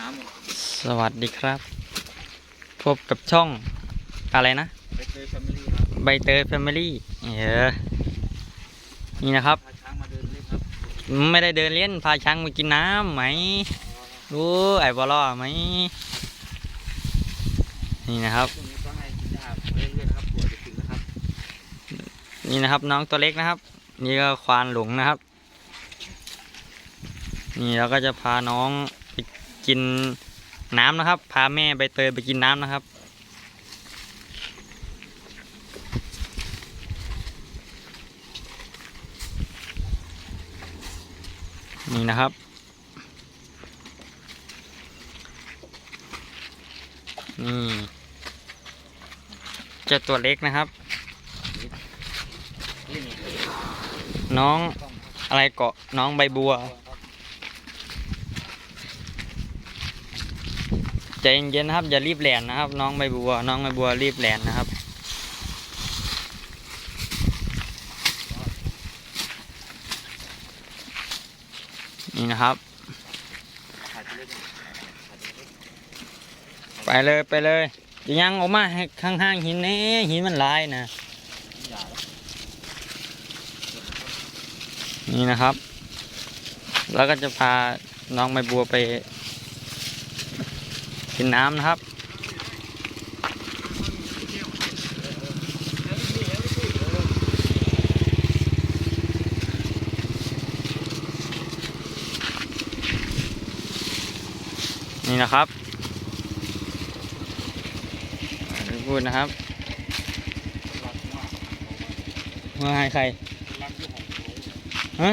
น้ำหมดสวัสดีครับ พบกับช่องอะไรนะไปเจอแฟมิลี่ครับใบเตยแฟมิลี่เออนี่นะครับพาช้างมาเดินเล่นครับ ไม่ได้เดินเล่นพาช้างมากินน้ำไหมรู้ไอ้บอลอไหมนี่นะครับช่วงนี้ก็ให้กินยาเรื่อยๆนะครับปวดจะถึงนะครับ นี่นะครับน้องตัวเล็กนะครับ นี่ก็ควานหลงนะครับ นี่เราก็จะพาน้องไป กินน้ำนะครับ พาแม่ใบเตยไปกินน้ำนะครับ นี่นะครับ นี่เจ้าตัวเล็กนะครับ น้องอะไรเกาะน้องใบบัว ครับ ใจเย็นๆนะครับ อย่ารีบแหลนนะครับ น้องใบบัว น้องใบบัวรีบแหลนนะครับนี่นะครับ ไปเลยไปเลยจะยังออกมาให้ข้างหินแน่หินมันลายนะนี่นะครับ แล้วก็จะพาน้องใบบัวไป กินน้ำนะครับ นี่นะครับพูดนะครับรักมากว่าให้ใครฮะ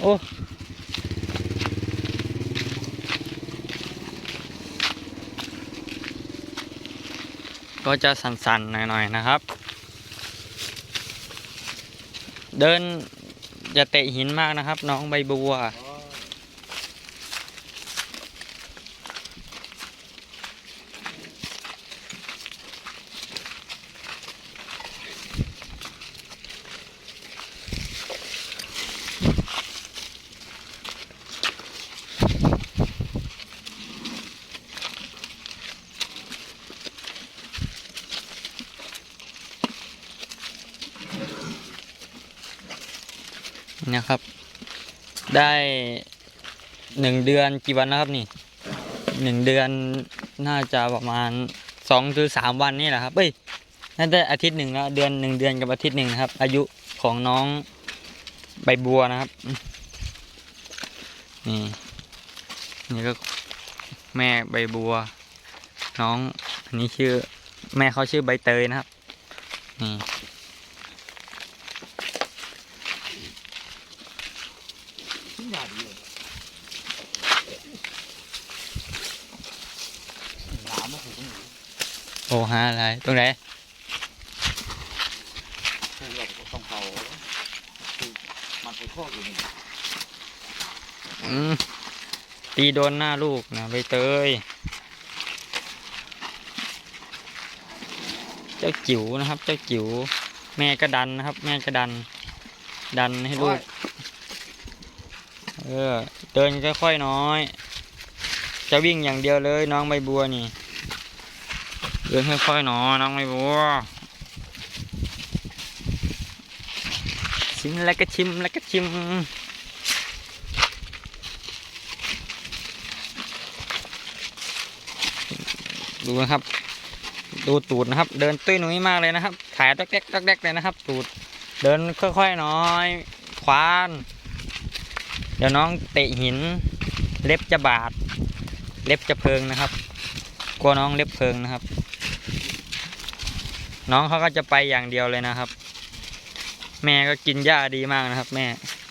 โอ้ ก็จะสั่นๆหน่อยๆนะครับ เดินอย่าเตะหินมากนะครับ น้องใบบัว นะครับ ได้หนึ่งเดือนกี่วันนะครับนี่หนึ่งเดือนน่าจะประมาณสองถึงสามวันนี่แหละครับเอ้ยน่าจะอาทิตย์หนึ่งแล้วเดือนหนึ่งเดือนกับอาทิตย์หนึ่งนะครับ อายุของน้องใบบัวนะครับนี่นี่ก็แม่ใบบัว น้องอันนี้ชื่อ แม่เขาชื่อใบเตยนะครับนี่ อย่าดีเลยหลามมาถูกตรงไหน โอ้หาอะไรตรงไหนถูกหลอกต้องเขาถูกมันไปข้ออื่นอืมตีโดนหน้าลูกนะใบเตย เจ้าจิ๋วนะครับ เจ้าจิ๋วแม่ก็ดันนะครับ แม่ก็ดัน ดันให้ลูก เออ เดินค่อยๆน้อย จะวิ่งอย่างเดียวเลยน้องใบบัวนี่เดินค่อยๆหนอน้องใบบัวชิมแล้วก็ชิมแล้วก็ชิมดูนะครับ ดูตูดนะครับ เดินตุ้ยหนุ่ยมากเลยนะครับขายตอกแดกตอกแดกเลยนะครับ ตูด เดินค่อยๆน้อย ควาน เดี๋ยวน้องเตะหิน เล็บจะบาด เล็บจะเพิงนะครับ กลัวน้องเล็บเพิงนะครับ น้องเขาก็จะไปอย่างเดียวเลยนะครับ แม่ก็กินหญ้าดีมากนะครับ แม่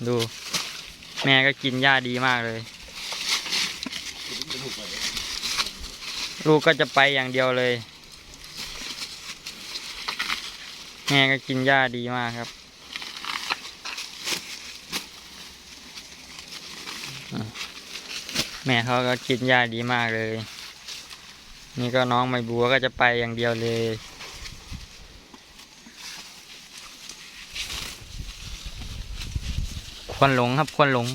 ดู แม่ก็กินหญ้าดีมากเลย ลูกก็จะไปอย่างเดียวเลย แม่ก็กินหญ้าดีมากครับแม่เขาก็กินหญ้าดีมากเลย นี่ก็น้องใบบัวก็จะไปอย่างเดียวเลย ควนหลงครับควนหลง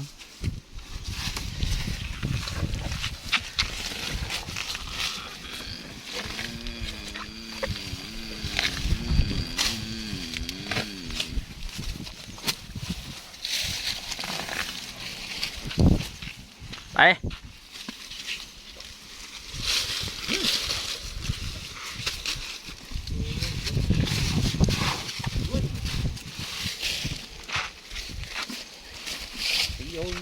ไป โยน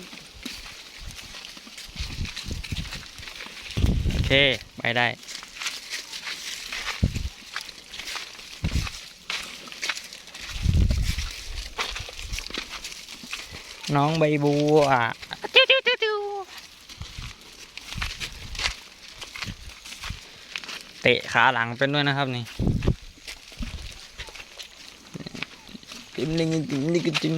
โอเค ไปได้ น้องใบบัวติ้วติ้วติ้วติ้วเตะขาหลังเป็นด้วยนะครับนี่ติมลิงติมลิงติม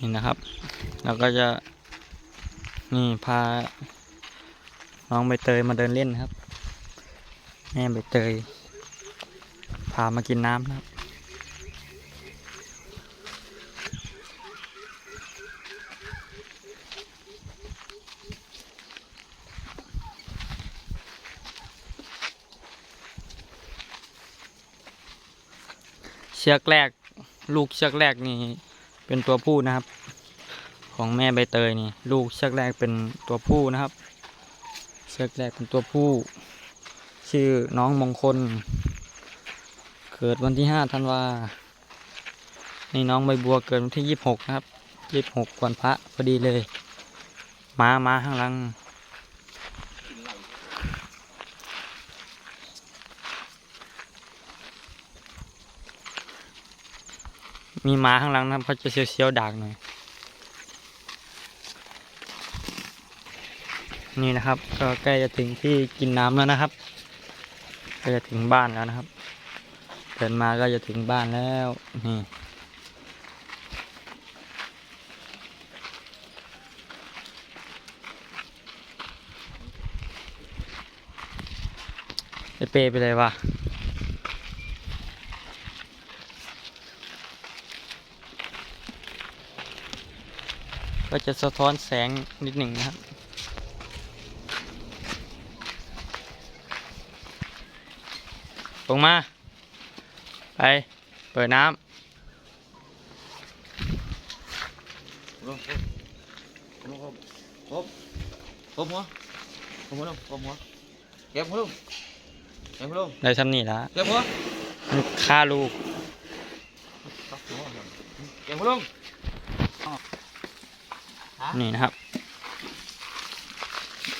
นี่นะครับ เราก็จะนี่พาน้องใบเตยมาเดินเล่นครับ แม่ใบเตย พามากินน้ำนะครับเชือกแรก ลูกเชือกแรกนี่ เป็นตัวผู้นะครับ ของแม่ใบเตยนี่ ลูกเชือกแรกเป็นตัวผู้นะครับ เชือกแรกเป็นตัวผู้ ชื่อน้องมงคล เกิดวันที่ห้าธันวานี่น้องใบบัวเกิดวันที่ยี่สิบหกนะครับยี่สิบหกวันพระพอดีเลย มามาข้างหลัง มีหมาข้างหลังนะเขาจะเสียวๆดากหน่อย นี่นะครับ ก็ใกล้จะถึงที่กินน้ำแล้วนะครับใกล้จะถึงบ้านแล้วนะครับเดินมาก็จะถึงบ้านแล้วนี่ไอเปไปเลยวะ ก็จะสะท้อนแสงนิดหนึ่งนะครับลงมา ไป เปิดน้ลงลงลงครบครบหัวครบหัวลงครบหัวเก็บหัวลงเก็บหัวลงำได้ทำนี่ละเก็บหัวมันฆ่าลูกตักหัวเก็บหัวลง นี่นะครับ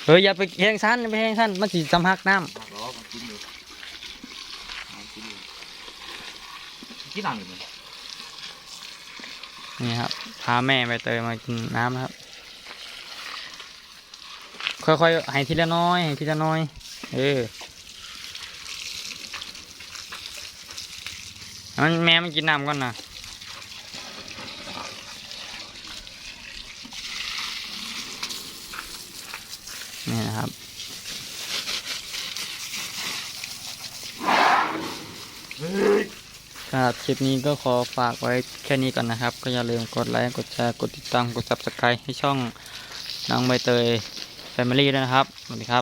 เฮ้ยอย่าไปแห้งสั้นอย่าไปแห้งสั้นมันสิสำหักน้หักล้อกันกินอยู่กินอยู่กินน้ำอยู่ไหมำนี่ครับพาแม่ไปเตยมากินน้ำนะครับ ค่อยๆให้ทีละน้อยให้ทีละน้อย เออให้มันแม่มันกินน้ำก่อนนะ นี่นะครับ ครับคลิปนี้ก็ขอฝากไว้แค่นี้ก่อนนะครับ ก็อย่าลืมกดไลค์ กดแชร์ กดติดตาม กด subscribe ให้ช่องน้องใบเตย Family ด้วยนะครับ สวัสดีครับ